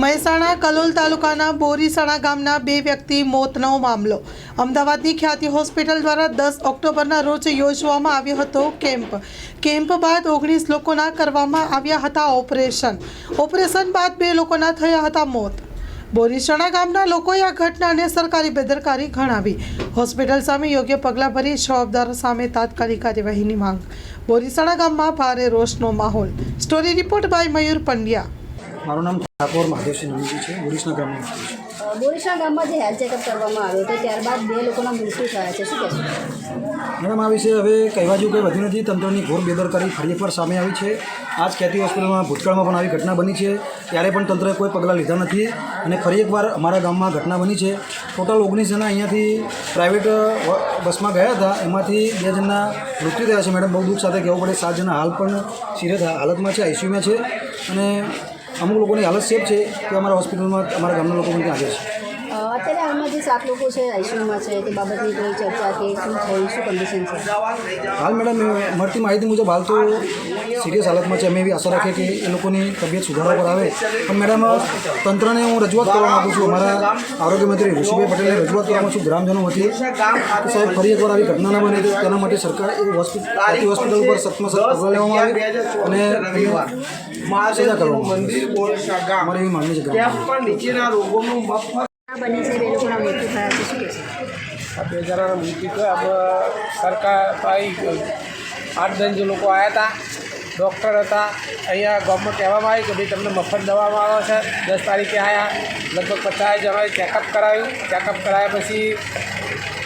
મહેસાણા કલોલ તાલુકાના બોરીસણા ગામના બે વ્યક્તિ મોતનો મામલો. અમદાવાદની ખ્યાતિ હોસ્પિટલ દ્વારા દસ ઓક્ટોબરના રોજ યોજવામાં આવ્યો હતો કેમ્પ. કેમ્પ બાદ ઓગણીસ લોકોના કરવામાં આવ્યા હતા ઓપરેશન. ઓપરેશન બાદ બે લોકોના થયા હતા મોત. બોરીસણા ગામના લોકોએ આ ઘટનાને સરકારી બેદરકારી ગણાવી. હોસ્પિટલ સામે યોગ્ય પગલાં ભરી જવાબદારો સામે તાત્કાલિક કાર્યવાહીની માંગ. બોરીસણા ગામમાં ભારે રોષનો માહોલ. Story report by Mayur Pandya. મારું નામ ઠાકોર માધવસિંહ નંદજી છે. બોરીસના ગામમાં છું. બોરીસા ગામમાં જે હેલ્થ ચેકઅપ કરવામાં આવ્યો હતો ત્યારબાદ બે લોકોના મૃત્યુ થયા છે. શું કહેશો? મેડમ આ વિશે હવે કહેવા જેવું કંઈ વધ્યું નથી. તંત્રની ઘોર બેદરકારી ફરી એકવાર સામે આવી છે. આજ ખેતી હોસ્પિટલમાં ભૂતકાળમાં પણ આવી ઘટના બની છે. ત્યારે પણ તંત્રએ કોઈ પગલાં લીધા નથી અને ફરી એકવાર અમારા ગામમાં ઘટના બની છે. ટોટલ ઓગણીસ જણા અહીંયાથી પ્રાઇવેટ બસમાં ગયા હતા. એમાંથી બે જણના મૃત્યુ થયા છે. મેડમ બહુ દુઃખ સાથે કહેવું પડે. સાત જણા હાલ પણ સિરિયસ હાલતમાં છે આઈસીયુમાં છે. અને અમુક લોકોની હાલત સેફ છે કે અમારા હોસ્પિટલમાં અમારા ગામના લોકો પણ ત્યાં હાજર છે અ, સાત લોકો છે આઈસીયુમાં છે તે બાબતની કોઈ ચર્ચા કે શું થયું શું કન્ડિશન છે? હાલ મેડમ મળતી માહિતી મુજબ હાલ તો સિરિયસ હાલતમાં છે. અમે એવી આશા રાખીએ કે એ લોકોની તબિયત સુધારા પર આવે. પણ મેડમ તંત્રને હું રજૂઆત કરવા માગું છું. અમારા આરોગ્ય મંત્રી ઋષિભાઈ પટેલને રજૂઆત કરવા માગું છું. ગ્રામજનો વતી. કે સાહેબ ફરી એકવાર આવી ઘટના ના બને તેના માટે સરકાર એ હોસ્પિટલ હોસ્પિટલ ઉપર સતમાં સખત પગલાં લેવામાં આવે અને સજા કરવામાં આવે. અમારી એવી માંગણી છે બની છે, બે લોકોના આમાં સરકાર આઠ દસ જે લોકો આવ્યા હતા, ડૉક્ટર હતા. અહીંયા ગામમાં કહેવામાં આવ્યું કે ભાઈ તમને મફત દવામાં આવે છે. દસ તારીખે આવ્યા લગભગ પચાસ જણાએ ચેકઅપ કરાવ્યું. ચેકઅપ કરાયા પછી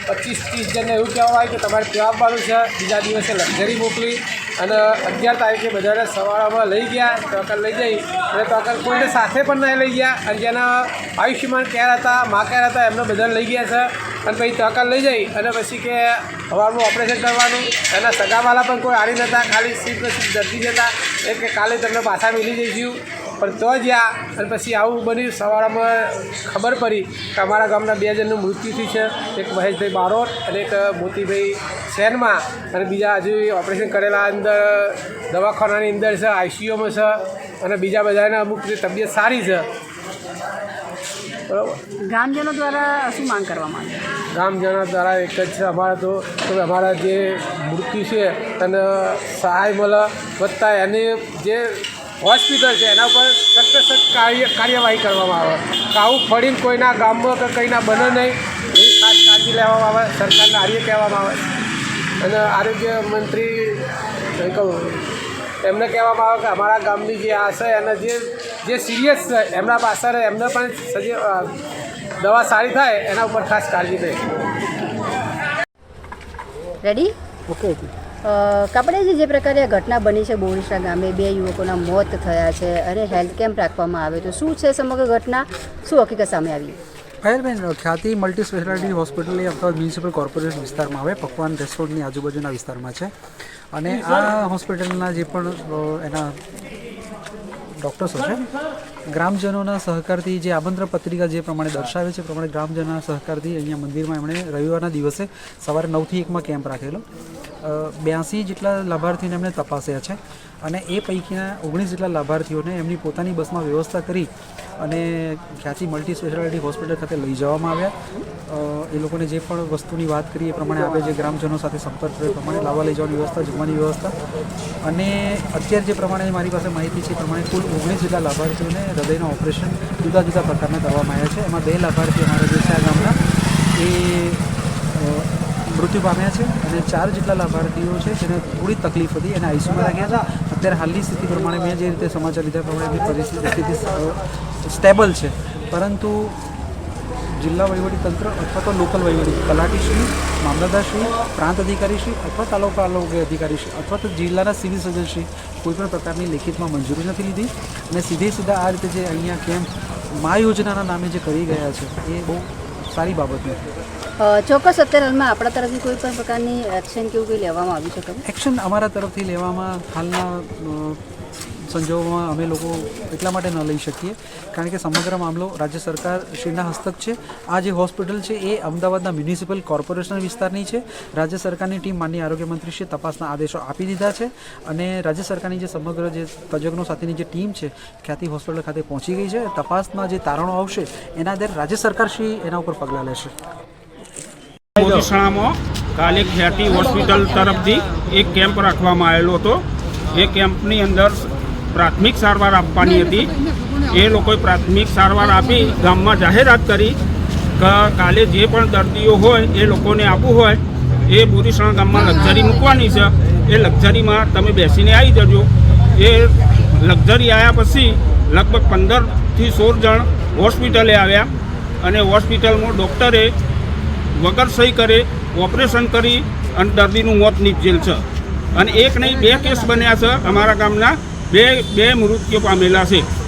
પચીસ ત્રીસ જણને એવું કહેવામાં આવ્યું કે તમારે પીવા આપવાનું છે. બીજા દિવસે લક્ઝરી મોકલી. અને અગિયાર તારીખે બધાને સવારમાં લઈ ગયા ટોકન લઈ જઈ અને ટોકન કોઈને સાથે પણ નહીં લઈ ગયા. અને જેના આયુષ્યમાન કેર હતા, મા કેર હતા, એમને બધાને લઈ ગયા છે. અને પછી ટોકન લઈ જઈ અને પછી કે હવાનું ઓપરેશન કરવાનું. એના સગાવાલા પણ કોઈ હારી નહોતા, ખાલી સીટ સીટ દર્દી જતા એ કે કાલે તમને પાછા મિલી જઈશું. પણ તો જ્યાં અને પછી આવું બન્યું. સવારમાં ખબર પડી કે અમારા ગામના બે જણનું મૃત્યુ થયું છે. એક મહેશભાઈ બારોટ અને એક મોતીભાઈ સેનમાં. અને બીજા હજુ ઓપરેશન કરેલા અંદર દવાખાનાની અંદર છે આઈસીયુમાં છે અને બીજા બધાને અમુક તબિયત સારી છે. બરાબર? ગ્રામજનો દ્વારા શું માંગ કરવામાં આવે? ગામજનો દ્વારા એક જ છે અમારા તો. અમારા જે મૃત્યુ છે તેને સહાય મળે વધતા એને જે હોસ્પિટલ છે એના ઉપર સખત સખત કાર્ય કાર્યવાહી કરવામાં આવે. આવું ફળીને કોઈના ગામમાં કે કંઈના બને નહીં એ ખાસ કાળજી લેવામાં આવે સરકારને આર્ય કહેવામાં આવે. અને આરોગ્ય મંત્રી કહું એમને કહેવામાં આવે કે અમારા ગામની જે આ છે અને જે જે સિરિયસ છે એમના પાછળ એમને પણ સજે દવા સારી થાય એના ઉપર ખાસ કાળજી લે રેડી ઓકે ઓકે કપડેજી જે પ્રકારે ઘટના બની છે બોરીસા ગામે, બે યુવકોના મોત થયા છે અને હેલ્થ કેમ્પ રાખવામાં આવે તો શું છે સમગ્ર ઘટના? શું હકીકત સામે આવી? ફાયરબેન ખ્યાતિ મલ્ટી સ્પેશિયાલિટી હોસ્પિટલ એ મ્યુનિસિપલ કોર્પોરેશન વિસ્તારમાં. આવે પકવાન રેસ્ટોરન્ટની આજુબાજુના વિસ્તારમાં છે. અને આ હોસ્પિટલના જે પણ એના ડૉક્ટર્સો છે, ગ્રામજનોના સહકારથી જે આમંત્રણ પત્રિકા જે પ્રમાણે દર્શાવે છે પ્રમાણે ગ્રામજનોના સહકારથી અહીંયા મંદિરમાં એમણે રવિવારના દિવસે સવારે નવથી એકમાં કેમ્પ રાખેલો. બ્યાસી જેટલા લાભાર્થીઓને એમણે તપાસ્યા છે અને એ પૈકીના ઓગણીસ જેટલા લાભાર્થીઓને એમની પોતાની બસમાં વ્યવસ્થા કરી અને ખ્યાતિ મલ્ટી સ્પેશિયાલિટી હોસ્પિટલ ખાતે લઈ જવામાં આવ્યા. એ લોકોને જે પણ વસ્તુની વાત કરી એ પ્રમાણે આપણે જે ગ્રામજનો સાથે સંપર્ક કર્યો પ્રમાણે લાવવા લઈ જવાની વ્યવસ્થા, જમવાની વ્યવસ્થા. અને અત્યારે જે પ્રમાણે મારી પાસે માહિતી છે એ પ્રમાણે કુલ ઓગણીસ જેટલા લાભાર્થીઓને હૃદયના ઓપરેશન જુદા જુદા પ્રકારના કરવામાં આવ્યા છે. એમાં બે લાભાર્થી અમારા જે ગામના, એ મૃત્યુ પામ્યા છે અને ચાર જેટલા લાભાર્થીઓ છે જેને થોડી તકલીફ હતી એને આઈસીયુમાં રાખ્યા હતા. અત્યારે હાલની સ્થિતિ પ્રમાણે મેં જે રીતે સમાચાર લીધા પ્રમાણે એમની પરિસ્થિતિ સ્ટેબલ છે. પરંતુ જિલ્લા વહીવટી તંત્ર અથવા તો લોકલ વહીવટી, તલાટીશ્રી, મામલતદારશ્રી, પ્રાંત અધિકારીશ્રી અથવા તાલુકા આરોગ્ય અધિકારીશ્રી અથવા તો જિલ્લાના સિવિલ સર્જનશ્રી કોઈપણ પ્રકારની લેખિતમાં મંજૂરી નથી લીધી. અને સીધે સીધા આ રીતે જે અહીંયા કેમ્પ મા યોજનાના નામે જે કરી ગયા છે એ બહુ સારી બાબત નથી. ચોક્કસ અત્યારે હાલમાં આપણા તરફથી કોઈ પણ પ્રકારની એક્શન કે એવું કંઈ લેવામાં આવી ખરું? એક્શન અમારા તરફથી લેવામાં, હાલના સંજોગોમાં અમે લોકો એટલા માટે ન લઈ શકીએ. કારણ કે સમગ્ર મામલો રાજ્ય સરકાર શ્રીના હસ્તક છે. આ જે હોસ્પિટલ છે, એ અમદાવાદના મ્યુનિસિપલ કોર્પોરેશન વિસ્તારની છે. રાજ્ય સરકારની ટીમ માનનીય આરોગ્ય મંત્રી શ્રી તપાસના આદેશો આપી દીધા છે અને રાજ્ય સરકારની જે સમગ્ર જે તજજ્ઞો સાથેની જે ટીમ છે, ખ્યાતિ હોસ્પિટલ ખાતે પહોંચી ગઈ છે. તપાસના જે તારણો આવશે, એના આધારે રાજ્ય સરકાર શ્રી એના ઉપર પગલાં લેશે. મોદીશાળામાં કાલે ખ્યાતિ હોસ્પિટલ તરફથી એક કેમ્પ રાખવામાં આવેલો હતો. એ કેમ્પની અંદર પ્રાથમિક સારવાર આપવાની હતી. એ લોકોએ પ્રાથમિક સારવાર આપી, ગામમાં જાહેરાત કરી કે કાલે જે પણ દર્દીઓ હોય, એ લોકોને આપવું હોય, એ બુરીસણ ગામમાં લક્ઝરી મૂકવાની છે. એ લક્ઝરીમાં તમે બેસીને આવી જજો. એ લક્ઝરી આવ્યા પછી લગભગ પંદરથી સોળ જણ હોસ્પિટલે આવ્યા અને હોસ્પિટલમાં ડૉક્ટરે વગર સહી કરે, ઓપરેશન કરી અને દર્દીનું મોત નીપજેલ છે. અને એક નહીં, બે કેસ બન્યા છે અમારા ગામના. બે બે મૃત્યુ પામેલા છે.